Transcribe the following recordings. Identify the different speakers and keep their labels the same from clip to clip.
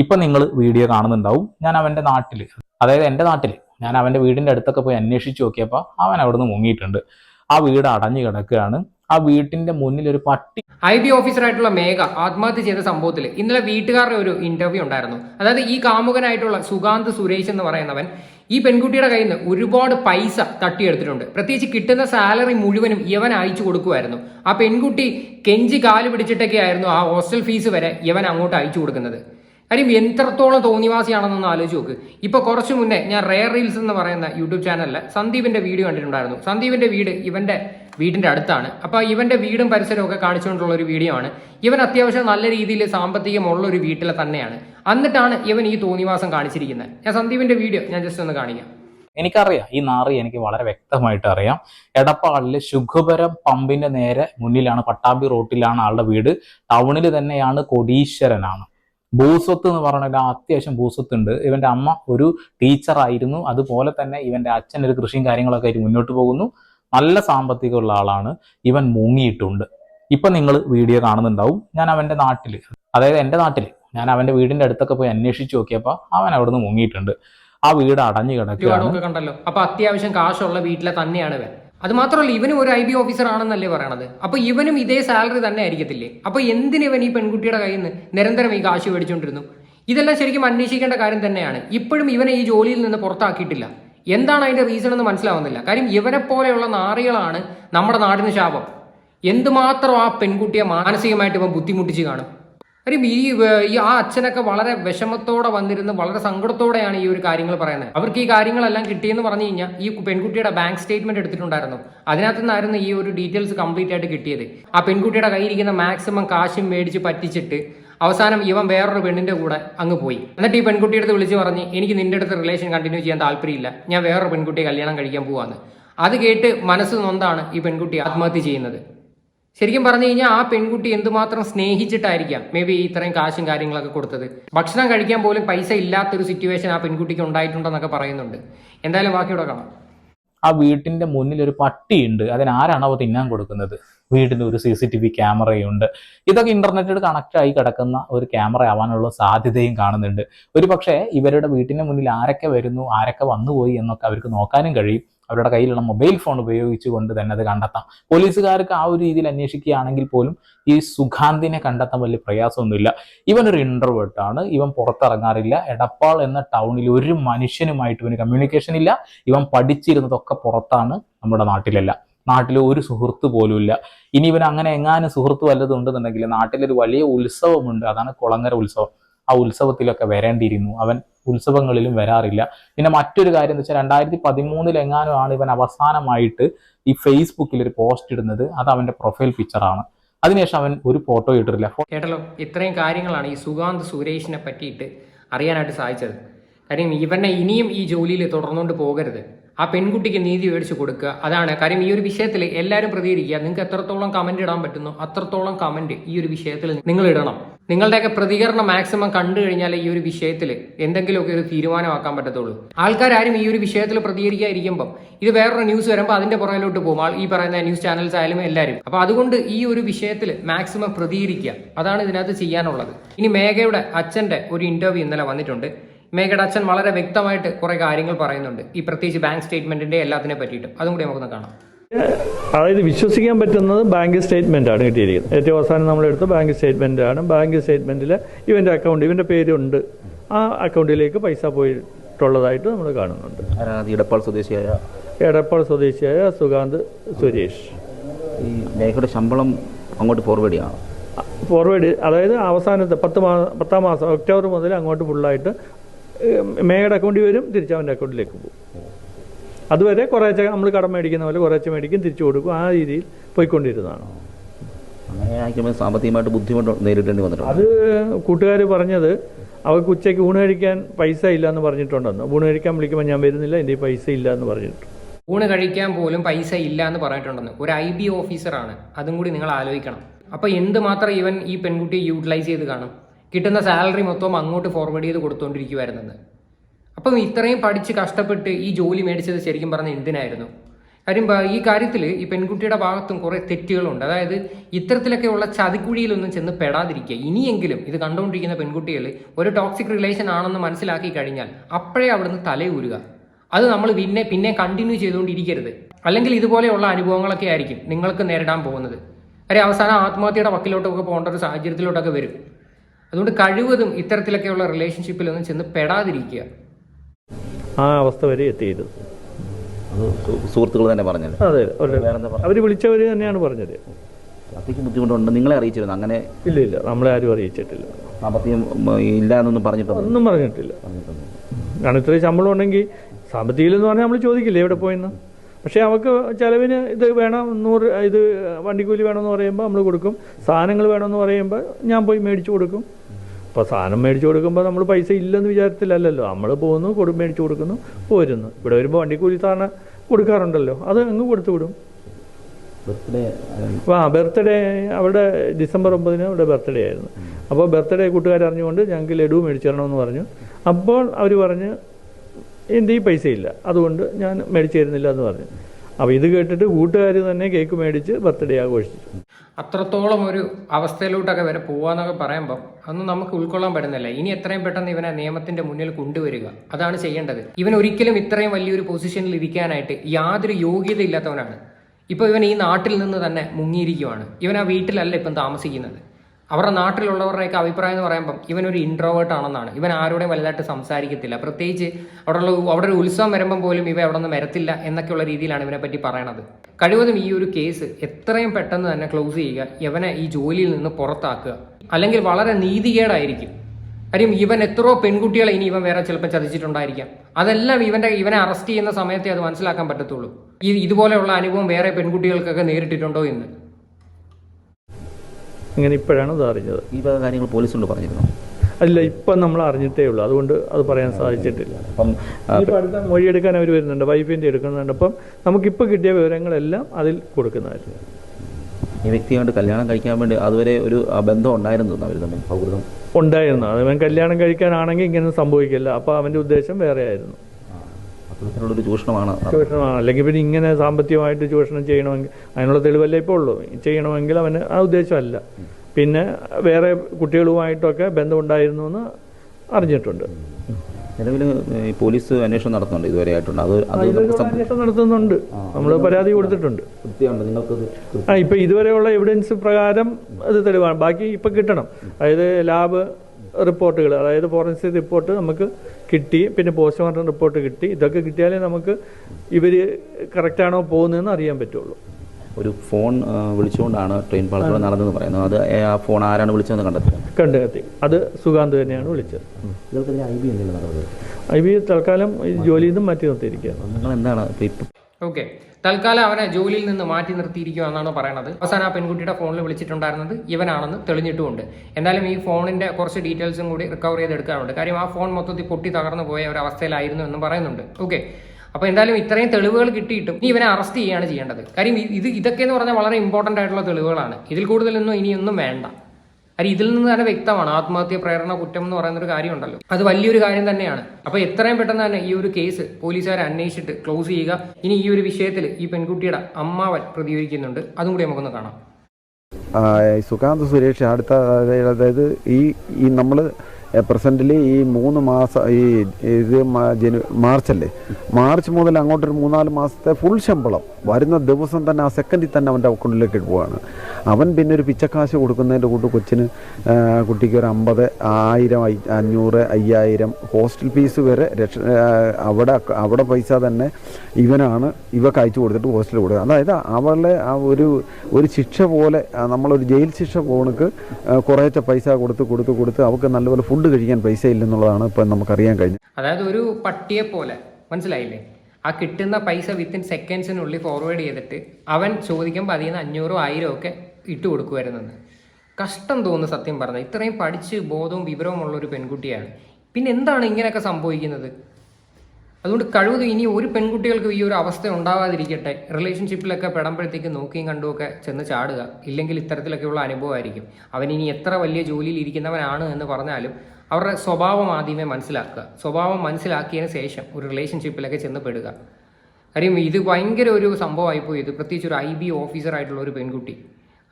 Speaker 1: ഇപ്പൊ നിങ്ങൾ വീഡിയോ കാണുന്നുണ്ടാവും. ഞാൻ അവന്റെ നാട്ടിൽ അതായത് എന്റെ നാട്ടിൽ ഞാൻ അവന്റെ വീടിന്റെ അടുത്തൊക്കെ പോയി അന്വേഷിച്ച് നോക്കിയപ്പോൾ അവൻ അവിടുന്ന് മുങ്ങിയിട്ടുണ്ട്. ആ വീട് അടഞ്ഞു കിടക്കുകയാണ്. ആ വീട്ടിന്റെ മുന്നിൽ ഒരു പട്ടി
Speaker 2: ഐ ബി ഓഫീസറായിട്ടുള്ള മേഘ ആത്മഹത്യ ചെയ്ത സംഭവത്തിൽ ഇന്നലെ വീട്ടുകാരുടെ ഒരു ഇന്റർവ്യൂ ഉണ്ടായിരുന്നു. അതായത് ഈ കാമുകനായിട്ടുള്ള സുഗാന്ത് സുരേഷ് എന്ന് പറയുന്നവൻ ഈ പെൺകുട്ടിയുടെ കയ്യിൽ നിന്ന് ഒരുപാട് പൈസ തട്ടിയെടുത്തിട്ടുണ്ട്. പ്രത്യേകിച്ച് കിട്ടുന്ന സാലറി മുഴുവനും ഇവൻ അയച്ചു കൊടുക്കുമായിരുന്നു. ആ പെൺകുട്ടി കെഞ്ചി കാൽ പിടിച്ചിട്ടൊക്കെ ആയിരുന്നു ആ ഹോസ്റ്റൽ ഫീസ് വരെ ഇവൻ അങ്ങോട്ട് അയച്ചു കൊടുക്കുന്നത്. കാര്യം എത്രത്തോളം തോന്നിവാസിയാണെന്നൊന്ന് ആലോചിച്ച് നോക്ക്. ഇപ്പൊ കുറച്ചു മുന്നേ ഞാൻ റെയർ റീൽസ് എന്ന് പറയുന്ന യൂട്യൂബ് ചാനലിൽ സന്ദീപിന്റെ വീഡിയോ കണ്ടിട്ടുണ്ടായിരുന്നു. സന്ദീപിന്റെ വീട് ഇവന്റെ വീടിന്റെ അടുത്താണ്. അപ്പൊ ഇവന്റെ വീടും പരിസരവും ഒക്കെ കാണിച്ചുകൊണ്ടുള്ള ഒരു വീഡിയോ ആണ്. ഇവൻ അത്യാവശ്യം നല്ല രീതിയിൽ സാമ്പത്തികമുള്ള ഒരു വീട്ടിലെ തന്നെയാണ്. എന്നിട്ടാണ് ഇവൻ ഈ തോന്നിവാസം കാണിച്ചിരിക്കുന്നത്. ഞാൻ സന്ദീപിന്റെ വീഡിയോ ഞാൻ ജസ്റ്റ് ഒന്ന് കാണിക്കാം.
Speaker 1: എനിക്കറിയാം. ഈ നാറി എനിക്ക് വളരെ വ്യക്തമായിട്ട് അറിയാം. എടപ്പാളിലെ ശുഖപരം പമ്പിന്റെ നേരെ മുന്നിലാണ് പട്ടാമ്പി റോട്ടിലാണ് ആളുടെ വീട്. ടൗണിൽ തന്നെയാണ് കൊടീശ്വരനാണ്. ഭൂസ്വത്ത് എന്ന് പറഞ്ഞാൽ അത്യാവശ്യം ഭൂസ്വത്ത് ഉണ്ട് ഇവന്റെ അമ്മ ഒരു ടീച്ചറായിരുന്നു അതുപോലെ തന്നെ ഇവന്റെ അച്ഛൻ ഒരു കൃഷിയും കാര്യങ്ങളൊക്കെ ആയിട്ട് മുന്നോട്ട് പോകുന്നു. നല്ല സാമ്പത്തികമുള്ള ആളാണ്. ഇവൻ മുങ്ങിയിട്ടുണ്ട്. ഇപ്പൊ നിങ്ങൾ വീഡിയോ കാണുന്നുണ്ടാവും. ഞാൻ അവന്റെ നാട്ടിൽ അതായത് എന്റെ നാട്ടിൽ ഞാൻ അവന്റെ വീടിന്റെ അടുത്തൊക്കെ പോയി അന്വേഷിച്ചു നോക്കിയപ്പോൾ അവൻ അവിടുന്ന് മുങ്ങിയിട്ടുണ്ട്. ആ വീട് അടഞ്ഞു കിടക്കുകയാണ്.
Speaker 2: കണ്ടല്ലോ. അപ്പൊ അത്യാവശ്യം കാശുള്ള വീട്ടിലെ തന്നെയാണ് ഇവൻ. അത് മാത്രമല്ല ഇവനും ഒരു ഐ ബി ഓഫീസർ ആണെന്നല്ലേ പറയണത്. അപ്പൊ ഇവനും ഇതേ സാലറി തന്നെ ആയിരിക്കത്തില്ലേ? അപ്പൊ എന്തിന് ഇവൻ ഈ പെൺകുട്ടിയുടെ കയ്യിൽ നിന്ന് നിരന്തരം ഈ കാശ് മേടിച്ചുകൊണ്ടിരുന്നു ഇതെല്ലാം ശരിക്കും അന്വേഷിക്കേണ്ട കാര്യം തന്നെയാണ്. ഇപ്പോഴും ഇവനെ ഈ ജോലിയിൽ നിന്ന് പുറത്താക്കിയിട്ടില്ല. എന്താണ് അതിന്റെ റീസൺ എന്ന് മനസ്സിലാവുന്നില്ല. കാര്യം ഇവരെ പോലെയുള്ള നാറികളാണ് നമ്മുടെ നാടിന് ശാപം. എന്തുമാത്രം ആ പെൺകുട്ടിയെ മാനസികമായിട്ട് ഇവൻ ബുദ്ധിമുട്ടിച്ച് കാണും? കാര്യം ഈ ഈ ആ അച്ഛനൊക്കെ വളരെ വിഷമത്തോടെ വന്നിരുന്ന് വളരെ സങ്കടത്തോടെയാണ് ഈ ഒരു കാര്യങ്ങൾ പറയുന്നത്. അവർക്ക് ഈ കാര്യങ്ങളെല്ലാം കിട്ടിയെന്ന് പറഞ്ഞു കഴിഞ്ഞാൽ ഈ പെൺകുട്ടിയുടെ ബാങ്ക് സ്റ്റേറ്റ്മെന്റ് എടുത്തിട്ടുണ്ടായിരുന്നു. അതിനകത്ത് നിന്നായിരുന്നു ഈ ഒരു ഡീറ്റെയിൽസ് കംപ്ലീറ്റ് ആയിട്ട് കിട്ടിയത്. ആ പെൺകുട്ടിയുടെ കയ്യിരിക്കുന്ന മാക്സിമം കാശും മേടിച്ച് പറ്റിച്ചിട്ട് അവസാനം ഇവൻ വേറൊരു പെണ്ണിന്റെ കൂടെ അങ്ങ് പോയി. എന്നിട്ട് ഈ പെൺകുട്ടിയുടെ അടുത്ത് വിളിച്ച് പറഞ്ഞ് എനിക്ക് നിന്റെ അടുത്ത് റിലേഷൻ കണ്ടിന്യൂ ചെയ്യാൻ താല്പര്യമില്ല. ഞാൻ വേറൊരു പെൺകുട്ടിയെ കല്യാണം കഴിക്കാൻ പോവാന്ന്. അത് കേട്ട് മനസ്സ് നൊന്താണ് ഈ പെൺകുട്ടി ആത്മഹത്യ ചെയ്യുന്നത്. ശരിക്കും പറഞ്ഞു കഴിഞ്ഞാൽ ആ പെൺകുട്ടി എന്തുമാത്രം സ്നേഹിച്ചിട്ടായിരിക്കാം മേ ബി ഇത്രയും കാശും കാര്യങ്ങളൊക്കെ കൊടുത്തത്. ഭക്ഷണം കഴിക്കാൻ പോലും പൈസ ഇല്ലാത്തൊരു സിറ്റുവേഷൻ ആ പെൺകുട്ടിക്ക് ഉണ്ടായിട്ടുണ്ടെന്നൊക്കെ പറയുന്നുണ്ട്. എന്തായാലും ബാക്കിയോടെ കാണാം.
Speaker 1: ആ വീട്ടിന്റെ മുന്നിൽ ഒരു പട്ടിയുണ്ട്. അതിനാരാണോ തിന്നാൻ കൊടുക്കുന്നത്? വീടിന് ഒരു സി സി ടി വി ക്യാമറയുണ്ട്. ഇതൊക്കെ ഇന്റർനെറ്റിൽ കണക്ട് ആയി കിടക്കുന്ന ഒരു ക്യാമറ ആവാനുള്ള സാധ്യതയും കാണുന്നുണ്ട്. ഒരു പക്ഷേ ഇവരുടെ വീട്ടിന്റെ മുന്നിൽ ആരൊക്കെ വരുന്നു ആരൊക്കെ വന്നുപോയി എന്നൊക്കെ അവർക്ക് നോക്കാനും കഴിയും. അവരുടെ കയ്യിലുള്ള മൊബൈൽ ഫോൺ ഉപയോഗിച്ചുകൊണ്ട് തന്നെ അത് കണ്ടെത്താം. പോലീസുകാർക്ക് ആ ഒരു രീതിയിൽ അന്വേഷിക്കുകയാണെങ്കിൽ പോലും ഈ സുഖാന്തിനെ കണ്ടെത്താൻ വലിയ പ്രയാസമൊന്നുമില്ല. introvert ആണ്. ഇവൻ പുറത്തിറങ്ങാറില്ല. എടപ്പാൾ എന്ന ടൗണിൽ ഒരു മനുഷ്യനുമായിട്ട് ഇവന് കമ്മ്യൂണിക്കേഷൻ ഇല്ല. ഇവൻ പഠിച്ചിരുന്നതൊക്കെ പുറത്താണ് നമ്മുടെ നാട്ടിലല്ല. നാട്ടിൽ ഒരു സുഹൃത്ത് പോലും ഇല്ല ഇനി ഇവൻ അങ്ങനെ എങ്ങാനും സുഹൃത്ത് വല്ലതും ഉണ്ടെന്നുണ്ടെങ്കിൽ നാട്ടിലൊരു വലിയ ഉത്സവമുണ്ട്. അതാണ് കുളങ്ങര ഉത്സവം. ആ ഉത്സവത്തിലൊക്കെ വരേണ്ടിയിരുന്നു. അവൻ ഉത്സവങ്ങളിലും വരാറില്ല. പിന്നെ മറ്റൊരു കാര്യം എന്ന് വെച്ചാൽ രണ്ടായിരത്തി പതിമൂന്നിൽ എങ്ങാനും ആണ് ഇവൻ അവസാനമായിട്ട് ഈ ഫേസ്ബുക്കിൽ ഒരു പോസ്റ്റ് ഇടുന്നത്. അത് അവന്റെ പ്രൊഫൈൽ പിക്ചറാണ് അതിനുശേഷം അവൻ ഒരു ഫോട്ടോ ഇട്ടിട്ടില്ല.
Speaker 2: കേട്ടല്ലോ ഇത്രയും കാര്യങ്ങളാണ് ഈ സുഗാന്ത് സുരേഷിനെ പറ്റിയിട്ട് അറിയാനായിട്ട് സാധിച്ചത്. കാര്യം ഇവനെ ഇനിയും ഈ ജോലിയിൽ തുടർന്നുകൊണ്ട് പോകരുത്. ആ പെൺകുട്ടിക്ക് നീതി മേടിച്ചു കൊടുക്കുക. അതാണ്. കാര്യം ഈ ഒരു വിഷയത്തിൽ എല്ലാവരും പ്രതികരിക്കുക. നിങ്ങൾക്ക് എത്രത്തോളം കമന്റ് ഇടാൻ പറ്റുന്നു അത്രത്തോളം കമന്റ് ഈ ഒരു വിഷയത്തിൽ നിങ്ങൾ ഇടണം. നിങ്ങളുടെയൊക്കെ പ്രതികരണം മാക്സിമം കണ്ടു കഴിഞ്ഞാൽ ഈ ഒരു വിഷയത്തിൽ എന്തെങ്കിലുമൊക്കെ ഒരു തീരുമാനമാക്കാൻ പറ്റത്തുള്ളൂ. ആൾക്കാരും ഈ ഒരു വിഷയത്തിൽ പ്രതികരിക്കാതിരിക്കുമ്പം ഇത് വേറൊരു ന്യൂസ് വരുമ്പോൾ അതിന്റെ പുറകിലോട്ട് പോകും. ഈ പറയുന്ന ന്യൂസ് ചാനൽസ് ആയാലും എല്ലാവരും അപ്പൊ അതുകൊണ്ട് ഈ ഒരു വിഷയത്തിൽ മാക്സിമം പ്രതികരിക്കുക. അതാണ് ഇതിനകത്ത് ചെയ്യാനുള്ളത്. ഇനി മേഘയുടെ അച്ഛന്റെ ഒരു ഇന്റർവ്യൂ ഇന്നലെ വന്നിട്ടുണ്ട്. മേഘയുടെ അച്ഛൻ വളരെ വ്യക്തമായിട്ട് കുറെ കാര്യങ്ങൾ പറയുന്നുണ്ട്. ഈ പ്രത്യേകിച്ച് ബാങ്ക് സ്റ്റേറ്റ്മെന്റിന്റെ എല്ലാത്തിനെ പറ്റിയിട്ടും. അതും കൂടി നമുക്കൊന്ന് കാണാം.
Speaker 3: അതായത് വിശ്വസിക്കാൻ പറ്റുന്നത് ബാങ്ക് സ്റ്റേറ്റ്മെന്റ് ആണ് കിട്ടിയിരിക്കുന്നത്. ഏറ്റവും അവസാനം നമ്മളെടുത്ത ബാങ്ക് സ്റ്റേറ്റ്മെന്റ് ആണ്. ബാങ്ക് സ്റ്റേറ്റ്മെന്റിൽ ഇവന്റെ അക്കൗണ്ട് ഇവന്റെ പേരുണ്ട്. ആ അക്കൗണ്ടിലേക്ക് പൈസ പോയിട്ടുള്ളതായിട്ട് നമ്മൾ കാണുന്നുണ്ട്.
Speaker 4: ഇടപ്പാൾ സ്വദേശിയായ?
Speaker 3: എടപ്പാൾ സ്വദേശിയായ സുഗാന്ത് സുരേഷ്.
Speaker 4: ഈ മേഘയുടെ ശമ്പളം അങ്ങോട്ട് ഫോർവേഡ് ചെയ്യണം?
Speaker 3: ഫോർവേഡ് അതായത് അവസാനത്തെ പത്ത് മാ പത്താം മാസം ഒക്ടോബർ മുതൽ അങ്ങോട്ട് ഫുള്ളായിട്ട് മേഘയുടെ അക്കൗണ്ടിൽ വരും തിരിച്ച് അവന്റെ അക്കൗണ്ടിലേക്ക് പോകും. അതുവരെ കുറേശ്ശെ നമ്മൾ കടം മേടിക്കുന്ന പോലെ കുറേശ്ശെ മേടിക്കും തിരിച്ചു കൊടുക്കും. ആ രീതിയിൽ പോയിക്കൊണ്ടിരുന്നതാണ്.
Speaker 4: അങ്ങനെ സാമ്പത്തികമായിട്ട് ബുദ്ധിമുട്ട് നേരിടേണ്ടി വന്നിട്ടുണ്ട്.
Speaker 3: അത് കൂട്ടുകാർ പറഞ്ഞത് അവർക്ക് ഉച്ചയ്ക്ക് ഊണ് കഴിക്കാൻ പൈസ ഇല്ല എന്ന് പറഞ്ഞിട്ടുണ്ടെന്ന്. ഊണ് കഴിക്കാൻ വിളിക്കുമ്പോൾ ഞാൻ വരുന്നില്ല എന്റെ പൈസ ഇല്ല എന്ന് പറഞ്ഞിട്ട്
Speaker 2: ഊണ് കഴിക്കാൻ പോലും പൈസ ഇല്ല എന്ന് പറഞ്ഞിട്ടുണ്ടെന്ന്. ഒരു ഐ ബി ഓഫീസറാണ്. അതും കൂടി നിങ്ങൾ ആലോചിക്കണം. അപ്പൊ എന്തുമാത്രം ഇവൻ ഈ പെൺകുട്ടിയെ യൂട്ടിലൈസ് ചെയ്ത് കാണും? കിട്ടുന്ന സാലറി മൊത്തം അങ്ങോട്ട് ഫോർവേഡ് ചെയ്ത് കൊടുത്തുകൊണ്ടിരിക്കുമായിരുന്നത് അപ്പം ഇത്രയും പഠിച്ച് കഷ്ടപ്പെട്ട് ഈ ജോലി മേടിച്ചത് ശരിക്കും പറഞ്ഞ എന്തിനായിരുന്നു? കാര്യം ഈ കാര്യത്തിൽ ഈ പെൺകുട്ടിയുടെ ഭാഗത്തും കുറേ തെറ്റുകളുണ്ട്. അതായത് ഇത്തരത്തിലൊക്കെയുള്ള ചതിക്കുഴിയിലൊന്നും ചെന്ന് പെടാതിരിക്കുക. ഇനിയെങ്കിലും ഇത് കണ്ടുകൊണ്ടിരിക്കുന്ന പെൺകുട്ടികൾ ഒരു ടോക്സിക് റിലേഷൻ ആണെന്ന് മനസ്സിലാക്കി കഴിഞ്ഞാൽ അപ്പോഴേ അവിടുന്ന് തലയൂരുക. അത് നമ്മൾ പിന്നെ പിന്നെ കണ്ടിന്യൂ ചെയ്തുകൊണ്ടിരിക്കരുത് അല്ലെങ്കിൽ ഇതുപോലെയുള്ള അനുഭവങ്ങളൊക്കെ ആയിരിക്കും നിങ്ങൾക്ക് നേരിടാൻ പോകുന്നത്. കാര്യം അവസാനം ആത്മഹത്യയുടെ വക്കിലോട്ടൊക്കെ പോകേണ്ട ഒരു സാഹചര്യത്തിലോട്ടൊക്കെ വരും. അതുകൊണ്ട് കഴിവതും ഇത്തരത്തിലൊക്കെയുള്ള റിലേഷൻഷിപ്പിലൊന്നും ചെന്ന് പെടാതിരിക്കുക.
Speaker 3: ആ അവസ്ഥ വരെ എത്തിയത്.
Speaker 4: സുഹൃത്തുക്കൾ തന്നെ പറഞ്ഞത്.
Speaker 3: അതെ? അവർ വിളിച്ചവർ തന്നെയാണ് പറഞ്ഞത്.
Speaker 4: അത്രയ്ക്ക് ബുദ്ധിമുട്ടുണ്ട്. നിങ്ങളെ അറിയിച്ചിരുന്നു? അങ്ങനെ
Speaker 3: ഇല്ല ഇല്ല. നമ്മളെ ആരും അറിയിച്ചിട്ടില്ല.
Speaker 4: സാമ്പത്തികം ഇല്ല എന്നൊന്നും പറഞ്ഞിട്ടൊന്നും
Speaker 3: ഒന്നും പറഞ്ഞിട്ടില്ല. കാരണം ഇത്രയും ശമ്പളം ഉണ്ടെങ്കിൽ സാമ്പത്തികയിലെന്ന് പറഞ്ഞാൽ നമ്മൾ ചോദിക്കില്ലേ എവിടെ പോയെന്ന്? പക്ഷേ അവർക്ക് ചിലവിന് ഇത് വേണം നൂറ് ഇത് വണ്ടിക്കൂലി വേണമെന്ന് പറയുമ്പോൾ നമ്മൾ കൊടുക്കും. സാധനങ്ങൾ വേണമെന്ന് പറയുമ്പോൾ ഞാൻ പോയി മേടിച്ചു കൊടുക്കും. അപ്പോൾ സാധനം മേടിച്ചു കൊടുക്കുമ്പോൾ നമ്മൾ പൈസ ഇല്ലെന്ന് വിചാരത്തിലല്ലല്ലോ. നമ്മൾ പോകുന്നു കൊടു മേടിച്ചു കൊടുക്കുന്നു പോരുന്നു. ഇവിടെ വരുമ്പോൾ വണ്ടിക്കൂലി സാധനം കൊടുക്കാറുണ്ടല്ലോ. അത് അങ്ങ് കൊടുത്തു വിടും. ആ ബർത്ത്ഡേ അവിടെ ഡിസംബർ ഒമ്പതിന് അവിടെ ബർത്ത്ഡേ ആയിരുന്നു. അപ്പോൾ ബർത്ത്ഡേ കൂട്ടുകാർ അറിഞ്ഞുകൊണ്ട് ഞങ്ങൾക്ക് ലഡു മേടിച്ചു തരണമെന്ന് പറഞ്ഞു. അപ്പോൾ അവർ പറഞ്ഞ് എന്റെ ഈ പൈസ ഇല്ല. അതുകൊണ്ട് ഞാൻ മേടിച്ചു തരുന്നില്ല എന്ന് പറഞ്ഞു. അപ്പോൾ ഇത് കേട്ടിട്ട് കൂട്ടുകാർ തന്നെ കേക്ക് മേടിച്ച് ബർത്ത്ഡേ ആഘോഷിച്ചു.
Speaker 2: അത്രത്തോളം ഒരു അവസ്ഥയിലോട്ടൊക്കെ വരെ പോവാന്നൊക്കെ പറയുമ്പോൾ അതൊന്നും നമുക്ക് ഉൾക്കൊള്ളാൻ പറ്റുന്നില്ല. ഇനി എത്രയും പെട്ടെന്ന് ഇവനെ നിയമത്തിന്റെ മുന്നിൽ കൊണ്ടുവരിക. അതാണ് ചെയ്യേണ്ടത്. ഇവൻ ഒരിക്കലും ഇത്രയും വലിയൊരു പൊസിഷനിൽ ഇരിക്കാനായിട്ട് യാതൊരു യോഗ്യത ഇല്ലാത്തവനാണ് ഇപ്പോൾ ഇവൻ ഈ നാട്ടിൽ നിന്ന് തന്നെ മുങ്ങിയിരിക്കുവാണ്. ഇവൻ ആ വീട്ടിലല്ല ഇപ്പം താമസിക്കുന്നത്. അവരുടെ നാട്ടിലുള്ളവരുടെയൊക്കെ അഭിപ്രായം എന്ന് പറയുമ്പം ഇവൻ ഒരു ഇൻട്രോവേർട്ട് ആണെന്നാണ്. ഇവൻ ആരോടെയും വലുതായിട്ട് സംസാരിക്കത്തില്ല. പ്രത്യേകിച്ച് അവിടെയുള്ള അവിടെ ഒരു ഉത്സവം വരുമ്പം പോലും ഇവ അവിടെ നിന്ന് വരത്തില്ല എന്നൊക്കെയുള്ള രീതിയിലാണ് ഇവനെ പറ്റി പറയണത്. കഴിവതും ഈ ഒരു കേസ് എത്രയും പെട്ടെന്ന് തന്നെ ക്ലോസ് ചെയ്യുക ഇവനെ ഈ ജോലിയിൽ നിന്ന് പുറത്താക്കുക. അല്ലെങ്കിൽ വളരെ നീതികേടായിരിക്കും. കാര്യം ഇവൻ എത്രയോ പെൺകുട്ടികളെ ഇനി ഇവൻ വേറെ ചിലപ്പോൾ ചതിച്ചിട്ടുണ്ടായിരിക്കാം. അതെല്ലാം ഇവന്റെ ഇവനെ അറസ്റ്റ് ചെയ്യുന്ന സമയത്തെ അത് മനസ്സിലാക്കാൻ പറ്റത്തുള്ളൂ. ഈ ഇതുപോലെയുള്ള അനുഭവം വേറെ പെൺകുട്ടികൾക്കൊക്കെ നേരിട്ടിട്ടുണ്ടോ എന്ന്.
Speaker 3: ഇങ്ങനെ ഇപ്പോഴാണ് ഇത് അറിഞ്ഞത്.
Speaker 4: ഈ വക കാര്യങ്ങൾ പോലീസിനോട് പറഞ്ഞിരുന്നു?
Speaker 3: അല്ല ഇപ്പം നമ്മൾ അറിഞ്ഞിട്ടേ ഉള്ളൂ. അതുകൊണ്ട് അത് പറയാൻ സാധിച്ചിട്ടില്ല.
Speaker 4: അപ്പം
Speaker 3: ഇനിയിപ്പോൾ അടുത്ത മൊഴിയെടുക്കാൻ അവർ വരുന്നുണ്ട്. വൈഫിന്റെ എടുക്കുന്നുണ്ട്. അപ്പം നമുക്കിപ്പോൾ കിട്ടിയ വിവരങ്ങളെല്ലാം അതിൽ കൊടുക്കുന്നതായിരുന്നു.
Speaker 4: ഈ വ്യക്തിയായിട്ട് കല്യാണം കഴിക്കാൻ വേണ്ടി അതുവരെ ഒരു ബന്ധം ഉണ്ടായിരുന്നു അവർ തമ്മിൽ സൗഹൃദം
Speaker 3: ഉണ്ടായിരുന്നു. അത് അവൻ കല്യാണം കഴിക്കാനാണെങ്കിൽ ഇങ്ങനെ സംഭവിക്കില്ല. അപ്പോൾ അവന്റെ ഉദ്ദേശം വേറെ ആയിരുന്നു
Speaker 4: അത്തരത്തിലുള്ളൊരു ചൂഷണമാണ്
Speaker 3: ചൂഷണമാണ്. അല്ലെങ്കിൽ പിന്നെ ഇങ്ങനെ സാമ്പത്തികമായിട്ട് ചൂഷണം ചെയ്യണമെങ്കിൽ അതിനുള്ള തെളിവല്ലേ ഇപ്പോൾ ഉള്ളൂ. ചെയ്യണമെങ്കിൽ അവന് ആ ഉദ്ദേശമല്ല. പിന്നെ വേറെ കുട്ടികളുമായിട്ടൊക്കെ ബന്ധമുണ്ടായിരുന്നു എന്ന് അറിഞ്ഞിട്ടുണ്ട്
Speaker 4: നിലവിൽ പോലീസ് അന്വേഷണം നടത്തുന്നുണ്ട് ഇതുവരെ ആയിട്ടുണ്ട്. അത്
Speaker 3: അന്വേഷണം നടത്തുന്നുണ്ട്. നമ്മൾ പരാതി കൊടുത്തിട്ടുണ്ട്. ആ ഇപ്പം ഇതുവരെയുള്ള എവിഡൻസ് പ്രകാരം അത് തെളിവാണ്. ബാക്കി ഇപ്പം കിട്ടണം. അതായത് ലാബ് റിപ്പോർട്ടുകൾ അതായത് ഫോറൻസിക് റിപ്പോർട്ട് നമുക്ക് കിട്ടി പിന്നെ പോസ്റ്റ്മോർട്ടം റിപ്പോർട്ട് കിട്ടി. ഇതൊക്കെ കിട്ടിയാലേ നമുക്ക് ഇവർ കറക്റ്റാണോ പോകുന്നതെന്ന് അറിയാൻ പറ്റുള്ളൂ.
Speaker 4: ഒരു ഫോൺ വിളിച്ചുകൊണ്ടാണ് ട്രെയിൻ പാളത്തോടെ നടന്നതെന്ന് പറയുന്നത്. അത് ആ ഫോൺ ആരാണ് വിളിച്ചതെന്ന് കണ്ടെത്തി
Speaker 3: കണ്ടെത്തി. അത് സുഗാന്ത് തന്നെയാണ് വിളിച്ചത്.
Speaker 4: ഐ ബി
Speaker 3: ഐ ബി തൽക്കാലം ഈ ജോലിയിൽ നിന്നും മാറ്റി നിർത്തിയിരിക്കുകയാണ്.
Speaker 4: നിങ്ങൾ എന്താണ് ഇപ്പം
Speaker 2: ഓക്കെ തൽക്കാലം അവനെ ജോലിയിൽ നിന്ന് മാറ്റി നിർത്തിയിരിക്കുക എന്നാണ് പറയണത്. അവസാനം ആ പെൺകുട്ടിയുടെ ഫോണിൽ വിളിച്ചിട്ടുണ്ടായിരുന്നത് ഇവനാണെന്ന് തെളിഞ്ഞിട്ടുമുണ്ട്. എന്തായാലും ഈ ഫോണിന്റെ കുറച്ച് ഡീറ്റെയിൽസും കൂടി റിക്കവർ ചെയ്തെടുക്കാറുണ്ട് കാര്യം ആ ഫോൺ മൊത്തത്തിൽ പൊട്ടി തകർന്നു പോയ ഒരു അവസ്ഥയിലായിരുന്നു എന്നും പറയുന്നുണ്ട്. ഓക്കെ അപ്പോൾ എന്തായാലും ഇത്രയും തെളിവുകൾ കിട്ടിയിട്ടും ഇനി ഇവനെ അറസ്റ്റ് ചെയ്യുകയാണ് ചെയ്യേണ്ടത്. കാര്യം ഇത് ഇതൊക്കെ എന്ന് പറഞ്ഞാൽ വളരെ ഇമ്പോർട്ടന്റ് ആയിട്ടുള്ള തെളിവുകളാണ്. ഇതിൽ കൂടുതലൊന്നും ഇനിയൊന്നും വേണ്ട. കാര്യം ഇതിൽ നിന്ന് തന്നെ വ്യക്തമാണ്. ആത്മഹത്യ പ്രേരണ കുറ്റം എന്ന് പറയുന്ന ഒരു കാര്യമുണ്ടല്ലോ. അത് വലിയൊരു കാര്യം തന്നെയാണ്. അപ്പൊ എത്രയും പെട്ടെന്ന് തന്നെ ഈ ഒരു കേസ് പോലീസുകാർ അന്വേഷിച്ചിട്ട് ക്ലോസ് ചെയ്യുക. ഇനി ഈ ഒരു വിഷയത്തിൽ ഈ പെൺകുട്ടിയുടെ അമ്മാവൻ പ്രതികരിക്കുന്നുണ്ട്. അതും കൂടി നമുക്കൊന്ന് കാണാം.
Speaker 5: സുകാന്ത് സുരേഷ് അടുത്ത അതായത് ഈ ഈ നമ്മൾ പ്രസന്റിൽ ഈ മൂന്ന് മാസം ഈ ഇത് ജനു മാർച്ചല്ലേ? മാർച്ച് മുതൽ അങ്ങോട്ടൊരു മൂന്നാൽ മാസത്തെ ഫുൾ ശമ്പളം. വരുന്ന ദിവസം തന്നെ ആ സെക്കൻഡിൽ തന്നെ അവന്റെ അക്കൗണ്ടിലേക്ക് ഇടുവാണ് അവൻ പിന്നെ ഒരു പിച്ചക്കാശ് കൊടുക്കുന്നതിന്റെ കൂട്ട് കൊച്ചിന് കുട്ടിക്ക് ഒരു അമ്പത് ആയിരം അഞ്ഞൂറ് അയ്യായിരം ഹോസ്റ്റൽ ഫീസ് വരെ രക്ഷ അവിടെ അവിടെ പൈസ തന്നെ ഇവനാണ് ഇവക്ക് അയച്ചു കൊടുത്തിട്ട് ഹോസ്റ്റലിൽ കൊടുക്കുക അതായത് അവളെ ആ ഒരു ഒരു ശിക്ഷ പോലെ നമ്മളൊരു ജയിൽ ശിക്ഷ പോണക്ക് കുറേച്ച പൈസ കൊടുത്ത് കൊടുത്ത് കൊടുത്ത് അവൾക്ക് നല്ലപോലെ ഫുഡ് കഴിക്കാൻ പൈസ ഇല്ലെന്നുള്ളതാണ് ഇപ്പം നമുക്കറിയാൻ കഴിഞ്ഞത്.
Speaker 2: അതായത് ഒരു പട്ടിയെ പോലെ മനസ്സിലായില്ലേ? ആ കിട്ടുന്ന പൈസ വിത്തിൻ സെക്കൻഡ്സിനുള്ളിൽ ഫോർവേഡ് ചെയ്തിട്ട് അവൻ ചോദിക്കുമ്പോൾ അതിൽ നിന്ന് അഞ്ഞൂറോ ആയിരം ഒക്കെ ഇട്ട് കൊടുക്കുമായിരുന്നെന്ന്. കഷ്ടം തോന്നുന്നു സത്യം പറഞ്ഞത് ഇത്രയും പഠിച്ച് ബോധവും വിവരവും ഉള്ള ഒരു പെൺകുട്ടിയാണ്. പിന്നെ എന്താണ് ഇങ്ങനെയൊക്കെ സംഭവിക്കുന്നത്? അതുകൊണ്ട് കഴിവതും ഇനി ഒരു പെൺകുട്ടികൾക്ക് ഈ ഒരു അവസ്ഥ ഉണ്ടാവാതിരിക്കട്ടെ. റിലേഷൻഷിപ്പിലൊക്കെ പെടുമ്പോഴത്തേക്ക് നോക്കിയും കണ്ടുമൊക്കെ ചെന്ന് ചാടുക. ഇല്ലെങ്കിൽ ഇത്തരത്തിലൊക്കെയുള്ള അനുഭവമായിരിക്കും. അവൻ ഇനി എത്ര വലിയ ജോലിയിൽ ഇരിക്കുന്നവനാണ് എന്ന് പറഞ്ഞാലും അവരുടെ സ്വഭാവം ആദ്യമേ മനസ്സിലാക്കുക. സ്വഭാവം മനസ്സിലാക്കിയതിന് ശേഷം ഒരു റിലേഷൻഷിപ്പിലൊക്കെ ചെന്ന് പെടുക. കാര്യം ഇത് ഭയങ്കര ഒരു സംഭവമായിപ്പോയി. ഇത് പ്രത്യേകിച്ച് ഒരു ഐ ബി ഓഫീസർ ആയിട്ടുള്ള ഒരു പെൺകുട്ടി.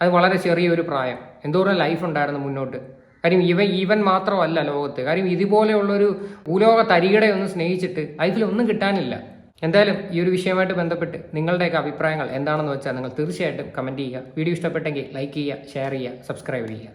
Speaker 2: അത് വളരെ ചെറിയൊരു പ്രായം. എന്തോരം ലൈഫ് ഉണ്ടായിരുന്നു മുന്നോട്ട്. കാര്യം ഇവ ഇവൻ മാത്രമല്ല ലോകത്ത്. കാര്യം ഇതുപോലെയുള്ളൊരു ഭൂലോക തരികടെ ഒന്ന് സ്നേഹിച്ചിട്ട് അതിലൊന്നും കിട്ടാനില്ല. എന്തായാലും ഈ ഒരു വിഷയമായിട്ട് ബന്ധപ്പെട്ട് നിങ്ങളുടെയൊക്കെ അഭിപ്രായങ്ങൾ എന്താണെന്ന് വെച്ചാൽ നിങ്ങൾ തീർച്ചയായിട്ടും കമന്റ് ചെയ്യുക. വീഡിയോ ഇഷ്ടപ്പെട്ടെങ്കിൽ ലൈക്ക് ചെയ്യുക ഷെയർ ചെയ്യുക സബ്സ്ക്രൈബ് ചെയ്യുക.